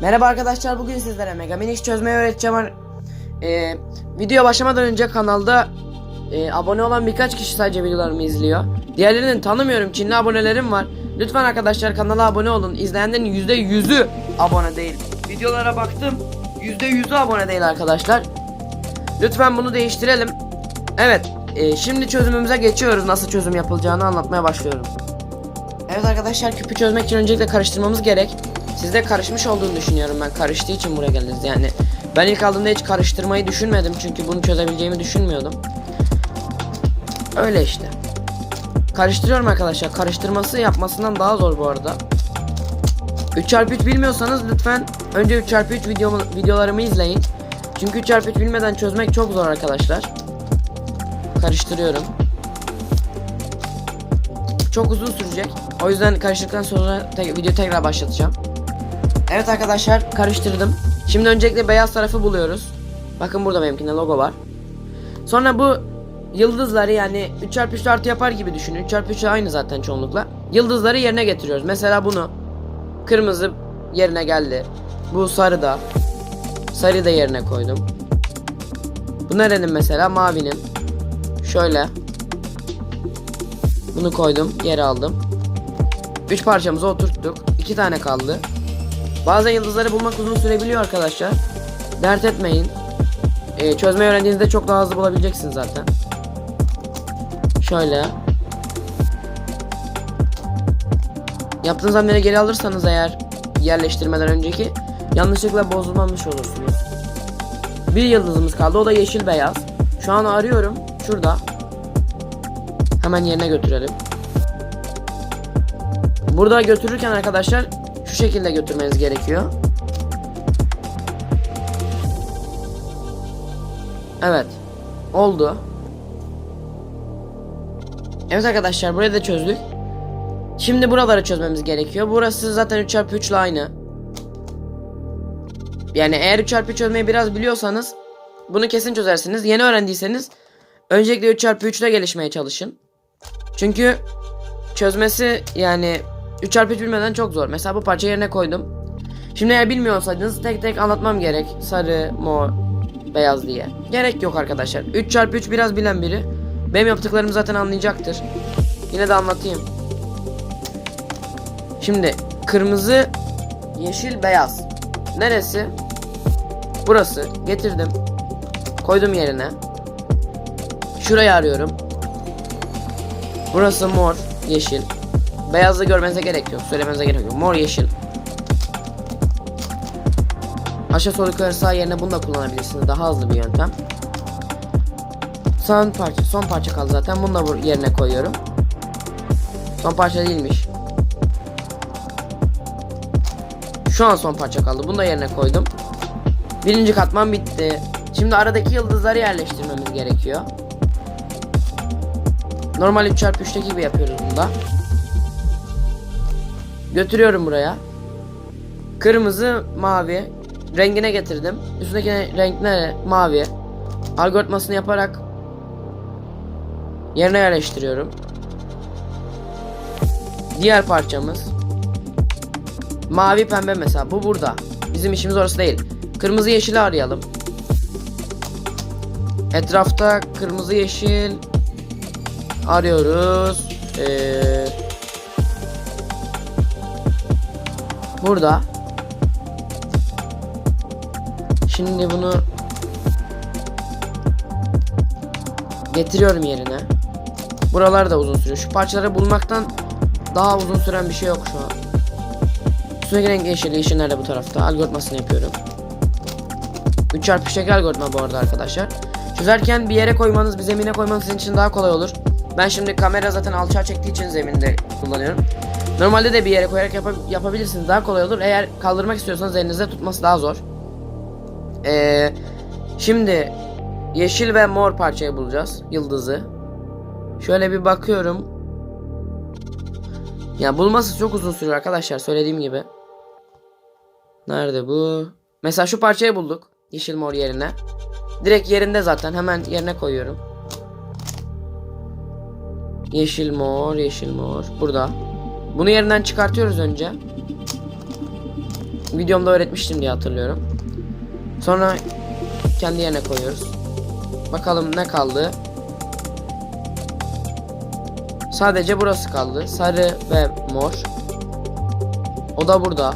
Merhaba arkadaşlar bugün sizlere Mega Miniş çözmeyi öğreteceğim. Ee, video başlamadan önce kanalda e, abone olan birkaç kişi sadece videolarımı izliyor. Diğerlerini tanımıyorum. Çinli abonelerim var. Lütfen arkadaşlar kanala abone olun. İzleyenlerin %100'ü abone değil. Videolara baktım. %100'ü abone değil arkadaşlar. Lütfen bunu değiştirelim. Evet. e, şimdi çözümümüze geçiyoruz. Nasıl çözüm yapılacağını anlatmaya başlıyorum. Evet arkadaşlar küpü çözmek için öncelikle karıştırmamız gerek. Sizde karışmış olduğunu düşünüyorum ben. Karıştığı için buraya geldiniz yani. Ben ilk aldığımda hiç karıştırmayı düşünmedim çünkü bunu çözebileceğimi düşünmüyordum. Öyle işte. Karıştırıyorum arkadaşlar. Karıştırması yapmasından daha zor bu arada. 3x3 bilmiyorsanız lütfen önce 3x3 videomu, videolarımı izleyin. Çünkü 3x3 bilmeden çözmek çok zor arkadaşlar. Karıştırıyorum. Çok uzun sürecek. O yüzden karıştırdıktan sonra te- video tekrar başlatacağım. Evet arkadaşlar karıştırdım. Şimdi öncelikle beyaz tarafı buluyoruz. Bakın burada benimkinde logo var. Sonra bu yıldızları yani 3x3 artı yapar gibi düşünün. 3x3 aynı zaten çoğunlukla. Yıldızları yerine getiriyoruz. Mesela bunu kırmızı yerine geldi. Bu sarı da. Sarı da yerine koydum. Bu nerenin mesela? Mavinin. Şöyle. Bunu koydum. Geri aldım. 3 parçamızı oturttuk. 2 tane kaldı. Bazen yıldızları bulmak uzun sürebiliyor arkadaşlar. Dert etmeyin. Ee, çözmeyi öğrendiğinizde çok daha hızlı bulabileceksiniz zaten. Şöyle. Yaptığınız hamleleri geri alırsanız eğer yerleştirmeden önceki yanlışlıkla bozulmamış olursunuz. Bir yıldızımız kaldı o da yeşil beyaz. Şu an arıyorum. Şurada. Hemen yerine götürelim. Burada götürürken arkadaşlar şu şekilde götürmeniz gerekiyor. Evet. Oldu. Evet arkadaşlar burayı da çözdük. Şimdi buraları çözmemiz gerekiyor. Burası zaten 3x3 ile aynı. Yani eğer 3x3 çözmeyi biraz biliyorsanız bunu kesin çözersiniz. Yeni öğrendiyseniz öncelikle 3x3 ile gelişmeye çalışın. Çünkü çözmesi yani 3x3 bilmeden çok zor. Mesela bu parça yerine koydum. Şimdi eğer bilmiyor olsaydınız tek tek anlatmam gerek. Sarı, mor, beyaz diye. Gerek yok arkadaşlar. 3x3 biraz bilen biri. Benim yaptıklarımı zaten anlayacaktır. Yine de anlatayım. Şimdi kırmızı, yeşil, beyaz. Neresi? Burası. Getirdim. Koydum yerine. Şurayı arıyorum. Burası mor, yeşil. Beyazı görmenize gerek yok. Söylemenize gerek yok. Mor, yeşil. Aşağı sol yukarı sağ yerine bunu da kullanabilirsiniz. Daha hızlı bir yöntem. Son parça, son parça kaldı zaten. Bunu da yerine koyuyorum. Son parça değilmiş. Şu an son parça kaldı. Bunu da yerine koydum. Birinci katman bitti. Şimdi aradaki yıldızları yerleştirmemiz gerekiyor. Normal 3x3'teki gibi yapıyoruz bunda. Götürüyorum buraya. Kırmızı, mavi. Rengine getirdim. Üstündeki renk ne? Mavi. Algoritmasını yaparak yerine yerleştiriyorum. Diğer parçamız. Mavi pembe mesela. Bu burada. Bizim işimiz orası değil. Kırmızı yeşili arayalım. Etrafta kırmızı yeşil arıyoruz. Ee, burada. Şimdi bunu getiriyorum yerine. Buralar da uzun sürüyor. Şu parçaları bulmaktan daha uzun süren bir şey yok şu an. Üstündeki renk yeşil. Yeşil nerede bu tarafta? Algoritmasını yapıyorum. 3 çarpı şekil algoritma bu arada arkadaşlar. Çözerken bir yere koymanız, bir zemine koymanız sizin için daha kolay olur. Ben şimdi kamera zaten alçağa çektiği için zeminde kullanıyorum. Normalde de bir yere koyarak yapa- yapabilirsiniz. Daha kolay olur. Eğer kaldırmak istiyorsanız elinizde tutması daha zor. Ee, şimdi yeşil ve mor parçayı bulacağız. Yıldızı. Şöyle bir bakıyorum. Ya bulması çok uzun sürüyor arkadaşlar söylediğim gibi. Nerede bu? Mesela şu parçayı bulduk. Yeşil mor yerine. Direkt yerinde zaten hemen yerine koyuyorum. Yeşil mor, yeşil mor. Burada. Bunu yerinden çıkartıyoruz önce. Videomda öğretmiştim diye hatırlıyorum. Sonra kendi yerine koyuyoruz. Bakalım ne kaldı? Sadece burası kaldı. Sarı ve mor. O da burada.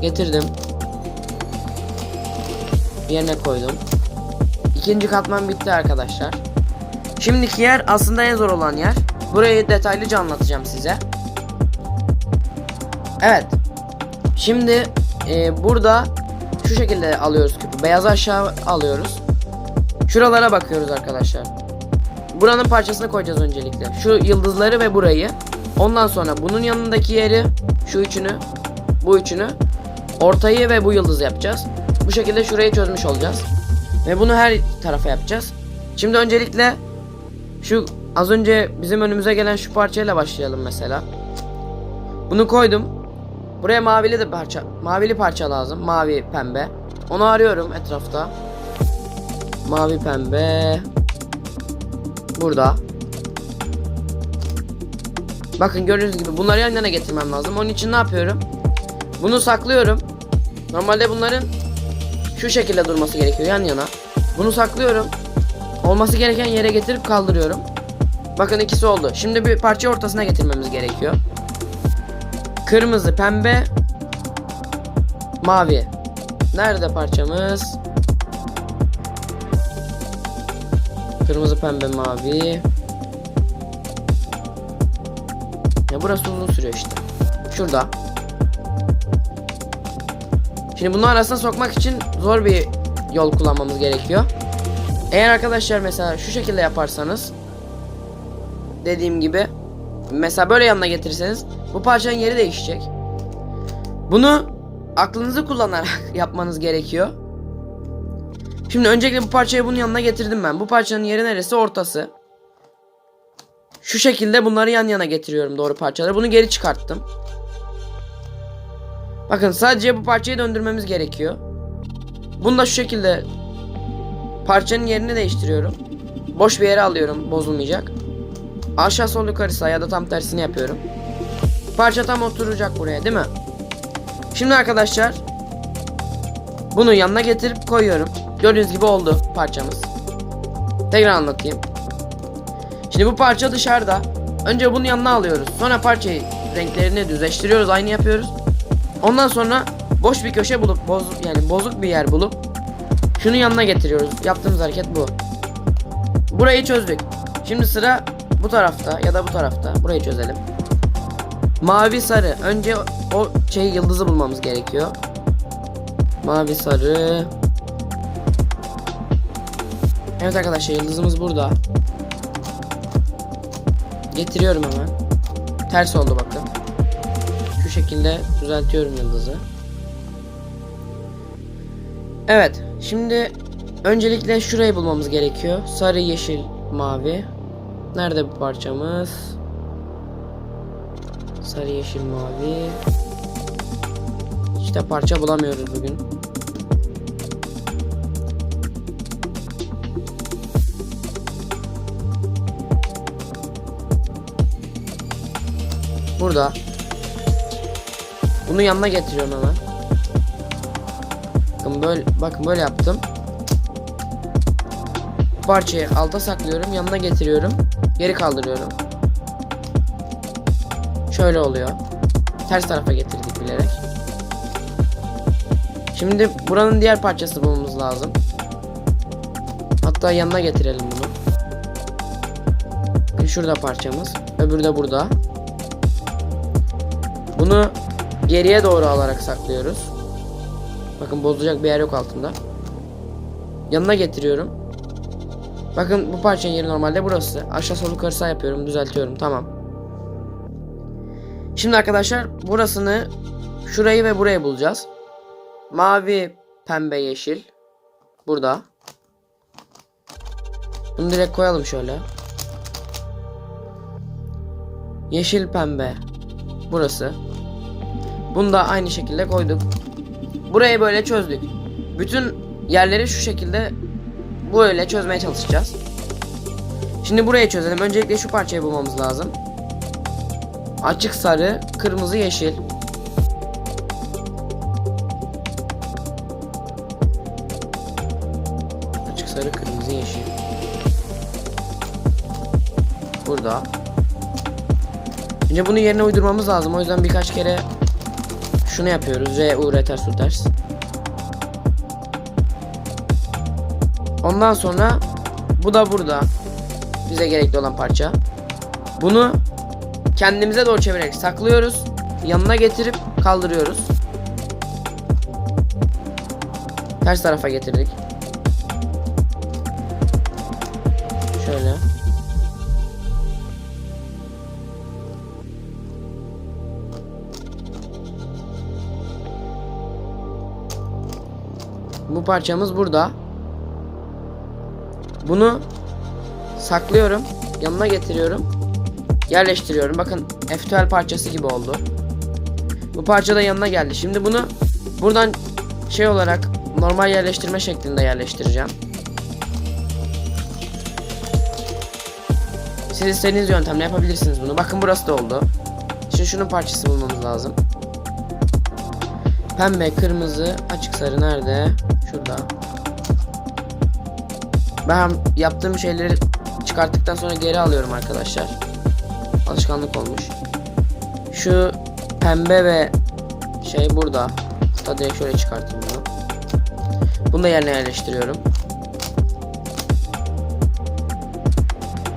Getirdim. Yerine koydum. İkinci katman bitti arkadaşlar. Şimdiki yer aslında en zor olan yer. Burayı detaylıca anlatacağım size. Evet. Şimdi e, burada şu şekilde alıyoruz küpü. Beyazı aşağı alıyoruz. Şuralara bakıyoruz arkadaşlar. Buranın parçasını koyacağız öncelikle. Şu yıldızları ve burayı. Ondan sonra bunun yanındaki yeri, şu üçünü, bu üçünü, ortayı ve bu yıldızı yapacağız. Bu şekilde şurayı çözmüş olacağız. Ve bunu her tarafa yapacağız. Şimdi öncelikle şu az önce bizim önümüze gelen şu parçayla başlayalım mesela. Bunu koydum. Buraya mavili de parça, mavili parça lazım. Mavi, pembe. Onu arıyorum etrafta. Mavi, pembe. Burada. Bakın gördüğünüz gibi bunları yan yana getirmem lazım. Onun için ne yapıyorum? Bunu saklıyorum. Normalde bunların şu şekilde durması gerekiyor yan yana. Bunu saklıyorum. Olması gereken yere getirip kaldırıyorum. Bakın ikisi oldu. Şimdi bir parça ortasına getirmemiz gerekiyor. Kırmızı, pembe, mavi. Nerede parçamız? Kırmızı, pembe, mavi. Ya burası uzun sürüyor işte. Şurada. Şimdi bunu arasına sokmak için zor bir yol kullanmamız gerekiyor. Eğer arkadaşlar mesela şu şekilde yaparsanız dediğim gibi mesela böyle yanına getirirseniz bu parçanın yeri değişecek. Bunu aklınızı kullanarak yapmanız gerekiyor. Şimdi öncelikle bu parçayı bunun yanına getirdim ben. Bu parçanın yeri neresi? Ortası. Şu şekilde bunları yan yana getiriyorum doğru parçaları. Bunu geri çıkarttım. Bakın sadece bu parçayı döndürmemiz gerekiyor. Bunu da şu şekilde parçanın yerini değiştiriyorum. Boş bir yere alıyorum bozulmayacak. Aşağı sol yukarı ya da tam tersini yapıyorum. Parça tam oturacak buraya değil mi? Şimdi arkadaşlar bunu yanına getirip koyuyorum. Gördüğünüz gibi oldu parçamız. Tekrar anlatayım. Şimdi bu parça dışarıda. Önce bunu yanına alıyoruz. Sonra parçayı renklerini düzleştiriyoruz. Aynı yapıyoruz. Ondan sonra boş bir köşe bulup bozuk yani bozuk bir yer bulup şunun yanına getiriyoruz. Yaptığımız hareket bu. Burayı çözdük. Şimdi sıra bu tarafta ya da bu tarafta. Burayı çözelim. Mavi sarı. Önce o şey yıldızı bulmamız gerekiyor. Mavi sarı. Evet arkadaşlar yıldızımız burada. Getiriyorum hemen. Ters oldu bakın. Şu şekilde düzeltiyorum yıldızı. Evet. Şimdi öncelikle şurayı bulmamız gerekiyor. Sarı, yeşil, mavi. Nerede bu parçamız? Sarı, yeşil, mavi. İşte parça bulamıyoruz bugün. Burada. Bunu yanına getiriyorum hemen. Bakın böyle bakın böyle yaptım. Parçayı alta saklıyorum, yanına getiriyorum, geri kaldırıyorum. Şöyle oluyor. Ters tarafa getirdik bilerek. Şimdi buranın diğer parçası bulmamız lazım. Hatta yanına getirelim bunu. Şurada parçamız, öbürü de burada. Bunu geriye doğru alarak saklıyoruz. Bakın bozacak bir yer yok altında. Yanına getiriyorum. Bakın bu parçanın yeri normalde burası. Aşağı sol yukarı yapıyorum, düzeltiyorum. Tamam. Şimdi arkadaşlar burasını şurayı ve burayı bulacağız. Mavi, pembe, yeşil. Burada. Bunu direkt koyalım şöyle. Yeşil, pembe. Burası. Bunu da aynı şekilde koyduk. Burayı böyle çözdük. Bütün yerleri şu şekilde bu öyle çözmeye çalışacağız. Şimdi burayı çözelim. Öncelikle şu parçayı bulmamız lazım. Açık sarı, kırmızı yeşil. Açık sarı, kırmızı yeşil. Burada. Şimdi bunu yerine uydurmamız lazım. O yüzden birkaç kere şunu yapıyoruz. R, U, R, ters, U, ters. Ondan sonra bu da burada. Bize gerekli olan parça. Bunu kendimize doğru çevirerek saklıyoruz. Yanına getirip kaldırıyoruz. Ters tarafa getirdik. Şöyle. Bu parçamız burada. Bunu saklıyorum. Yanına getiriyorum. Yerleştiriyorum. Bakın F12 parçası gibi oldu. Bu parça da yanına geldi. Şimdi bunu buradan şey olarak normal yerleştirme şeklinde yerleştireceğim. Siz istediğiniz yöntemle yapabilirsiniz bunu. Bakın burası da oldu. Şimdi şunun parçası bulmamız lazım. Pembe, kırmızı, açık sarı nerede? Şurada. Ben yaptığım şeyleri çıkarttıktan sonra geri alıyorum arkadaşlar. Alışkanlık olmuş. Şu pembe ve şey burada. Hatta direkt şöyle çıkartayım bunu. Bunu da yerine yerleştiriyorum.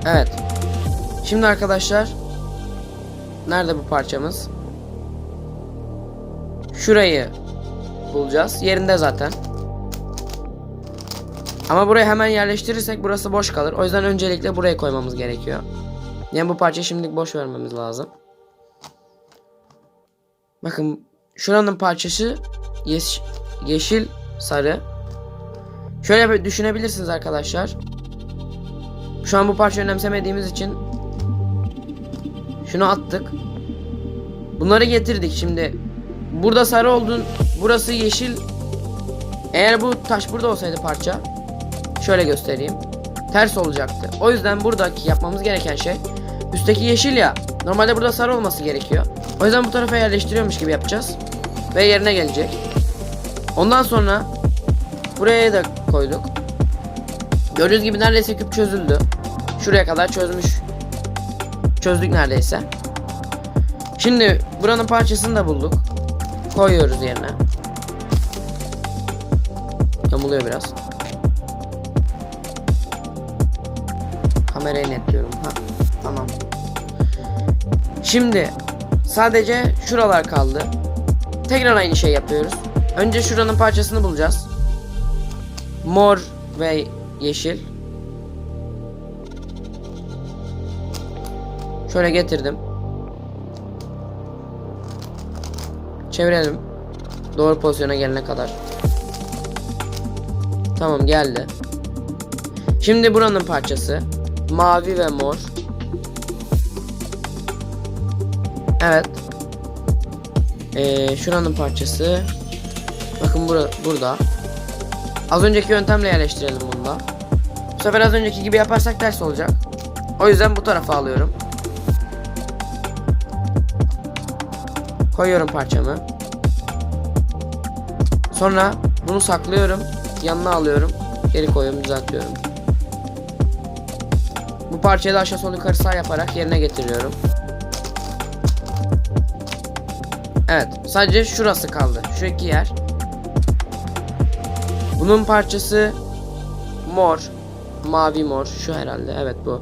Evet. Şimdi arkadaşlar nerede bu parçamız? Şurayı bulacağız. Yerinde zaten. Ama buraya hemen yerleştirirsek burası boş kalır. O yüzden öncelikle buraya koymamız gerekiyor. Yani bu parçayı şimdilik boş vermemiz lazım. Bakın şuranın parçası yeş yeşil sarı. Şöyle bir düşünebilirsiniz arkadaşlar. Şu an bu parçayı önemsemediğimiz için şunu attık. Bunları getirdik şimdi. Burada sarı oldun. Burası yeşil. Eğer bu taş burada olsaydı parça şöyle göstereyim. Ters olacaktı. O yüzden buradaki yapmamız gereken şey üstteki yeşil ya. Normalde burada sarı olması gerekiyor. O yüzden bu tarafa yerleştiriyormuş gibi yapacağız. Ve yerine gelecek. Ondan sonra buraya da koyduk. Gördüğünüz gibi neredeyse küp çözüldü. Şuraya kadar çözmüş. Çözdük neredeyse. Şimdi buranın parçasını da bulduk. Koyuyoruz yerine. Yamuluyor biraz. Kamerayı netliyorum. Ha, tamam. Şimdi sadece şuralar kaldı. Tekrar aynı şey yapıyoruz. Önce şuranın parçasını bulacağız. Mor ve yeşil. Şöyle getirdim. Çevirelim. Doğru pozisyona gelene kadar. Tamam geldi. Şimdi buranın parçası. Mavi ve mor. Evet. Ee, şuranın parçası. Bakın bura, burada. Az önceki yöntemle yerleştirelim bunu da. Bu sefer az önceki gibi yaparsak ters olacak. O yüzden bu tarafa alıyorum. Koyuyorum parçamı. Sonra bunu saklıyorum. Yanına alıyorum. Geri koyuyorum düzeltiyorum. Bu parçayı da aşağı sol yukarı sağ yaparak yerine getiriyorum. Evet. Sadece şurası kaldı. Şu iki yer. Bunun parçası mor. Mavi mor. Şu herhalde. Evet bu.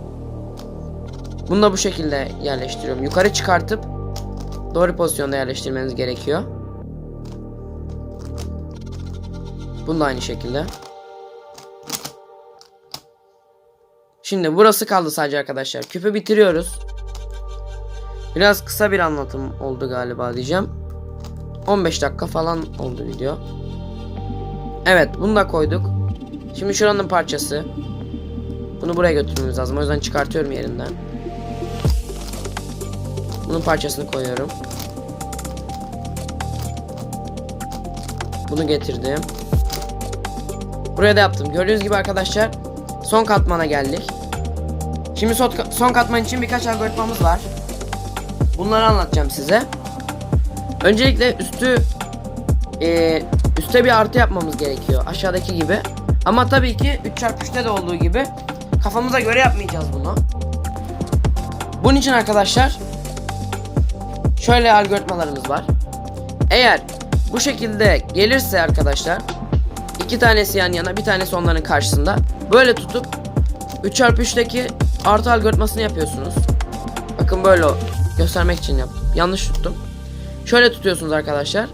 Bunu da bu şekilde yerleştiriyorum. Yukarı çıkartıp doğru pozisyonda yerleştirmeniz gerekiyor. Bunu da aynı şekilde. Şimdi burası kaldı sadece arkadaşlar. Küpü bitiriyoruz. Biraz kısa bir anlatım oldu galiba diyeceğim. 15 dakika falan oldu video. Evet bunu da koyduk. Şimdi şuranın parçası. Bunu buraya götürmemiz lazım. O yüzden çıkartıyorum yerinden. Bunun parçasını koyuyorum. Bunu getirdim. Buraya da yaptım. Gördüğünüz gibi arkadaşlar son katmana geldik. Şimdi son, katman için birkaç algoritmamız var. Bunları anlatacağım size. Öncelikle üstü e, üste bir artı yapmamız gerekiyor. Aşağıdaki gibi. Ama tabii ki 3x3'te de olduğu gibi kafamıza göre yapmayacağız bunu. Bunun için arkadaşlar şöyle algoritmalarımız var. Eğer bu şekilde gelirse arkadaşlar iki tanesi yan yana bir tanesi onların karşısında böyle tutup 3x3'teki artı algoritmasını yapıyorsunuz. Bakın böyle. Göstermek için yaptım. Yanlış tuttum. Şöyle tutuyorsunuz arkadaşlar.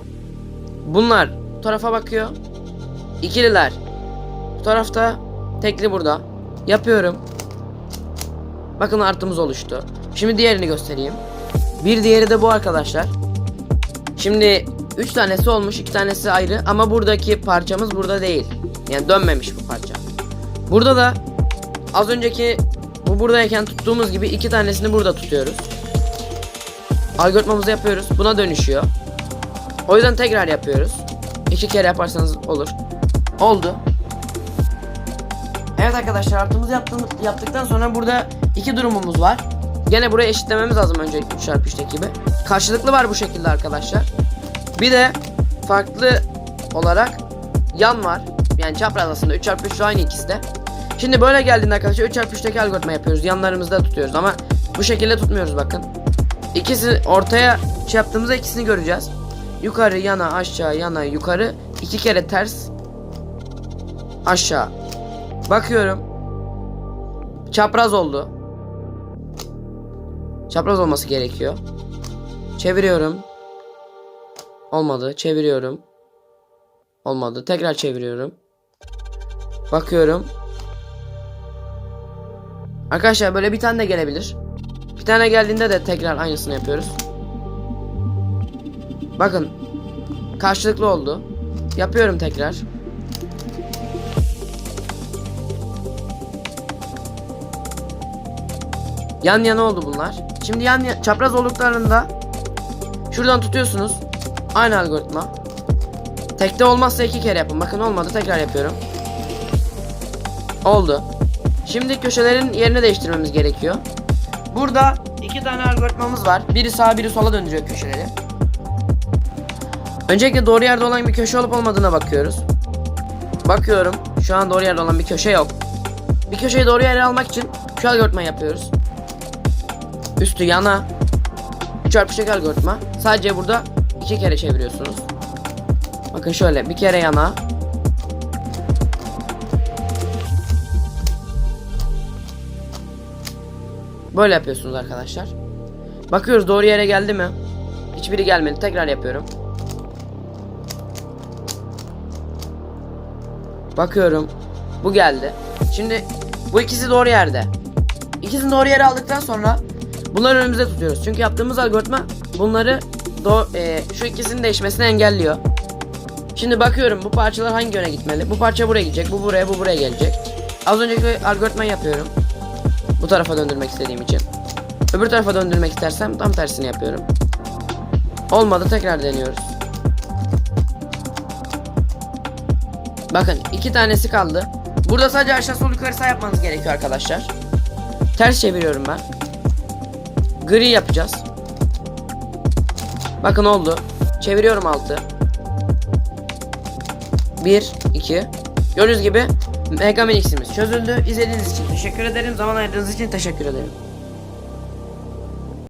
Bunlar bu tarafa bakıyor. İkililer bu tarafta. Tekli burada. Yapıyorum. Bakın artımız oluştu. Şimdi diğerini göstereyim. Bir diğeri de bu arkadaşlar. Şimdi 3 tanesi olmuş, 2 tanesi ayrı ama buradaki parçamız burada değil. Yani dönmemiş bu parça. Burada da az önceki bu buradayken tuttuğumuz gibi iki tanesini burada tutuyoruz. Algoritmamızı yapıyoruz. Buna dönüşüyor. O yüzden tekrar yapıyoruz. İki kere yaparsanız olur. Oldu. Evet arkadaşlar artımızı yaptım, yaptıktan sonra burada iki durumumuz var. Gene buraya eşitlememiz lazım öncelikle 3 çarpı 3'teki gibi. Karşılıklı var bu şekilde arkadaşlar. Bir de farklı olarak yan var. Yani çapraz aslında 3 çarpı 3 aynı ikisi de. Şimdi böyle geldiğinde arkadaşlar 3 çarpı 3'teki algoritma yapıyoruz. Yanlarımızda tutuyoruz ama bu şekilde tutmuyoruz bakın. İkisi ortaya şey yaptığımızda ikisini göreceğiz. Yukarı yana aşağı yana yukarı iki kere ters aşağı. Bakıyorum. Çapraz oldu. Çapraz olması gerekiyor. Çeviriyorum. Olmadı. Çeviriyorum. Olmadı. Tekrar çeviriyorum. Bakıyorum. Arkadaşlar böyle bir tane de gelebilir. Bir tane geldiğinde de tekrar aynısını yapıyoruz. Bakın. Karşılıklı oldu. Yapıyorum tekrar. Yan yana oldu bunlar. Şimdi yan ya- çapraz olduklarında şuradan tutuyorsunuz. Aynı algoritma. Tekte olmazsa iki kere yapın. Bakın olmadı tekrar yapıyorum. Oldu. Şimdi köşelerin yerini değiştirmemiz gerekiyor. Burada iki tane algoritmamız var. Biri sağa biri sola döndürüyor köşeleri. Öncelikle doğru yerde olan bir köşe olup olmadığına bakıyoruz. Bakıyorum. Şu an doğru yerde olan bir köşe yok. Bir köşeyi doğru yere almak için şu algoritma yapıyoruz. Üstü yana. Çarpışık algoritma. Sadece burada iki kere çeviriyorsunuz. Bakın şöyle bir kere yana. Böyle yapıyorsunuz arkadaşlar. Bakıyoruz doğru yere geldi mi? Hiçbiri gelmedi. Tekrar yapıyorum. Bakıyorum. Bu geldi. Şimdi bu ikisi doğru yerde. İkisini doğru yere aldıktan sonra bunları önümüzde tutuyoruz. Çünkü yaptığımız algoritma bunları e, şu ikisinin değişmesini engelliyor. Şimdi bakıyorum bu parçalar hangi yöne gitmeli? Bu parça buraya gidecek, bu buraya, bu buraya gelecek. Az önceki algoritmayı yapıyorum. Bu tarafa döndürmek istediğim için. Öbür tarafa döndürmek istersem tam tersini yapıyorum. Olmadı tekrar deniyoruz. Bakın iki tanesi kaldı. Burada sadece aşağı sol yukarı sağ yapmanız gerekiyor arkadaşlar. Ters çeviriyorum ben. Gri yapacağız. Bakın oldu. Çeviriyorum altı. 1, 2. Gördüğünüz gibi Mega Man X'imiz çözüldü. İzlediğiniz için teşekkür ederim. Zaman ayırdığınız için teşekkür ederim.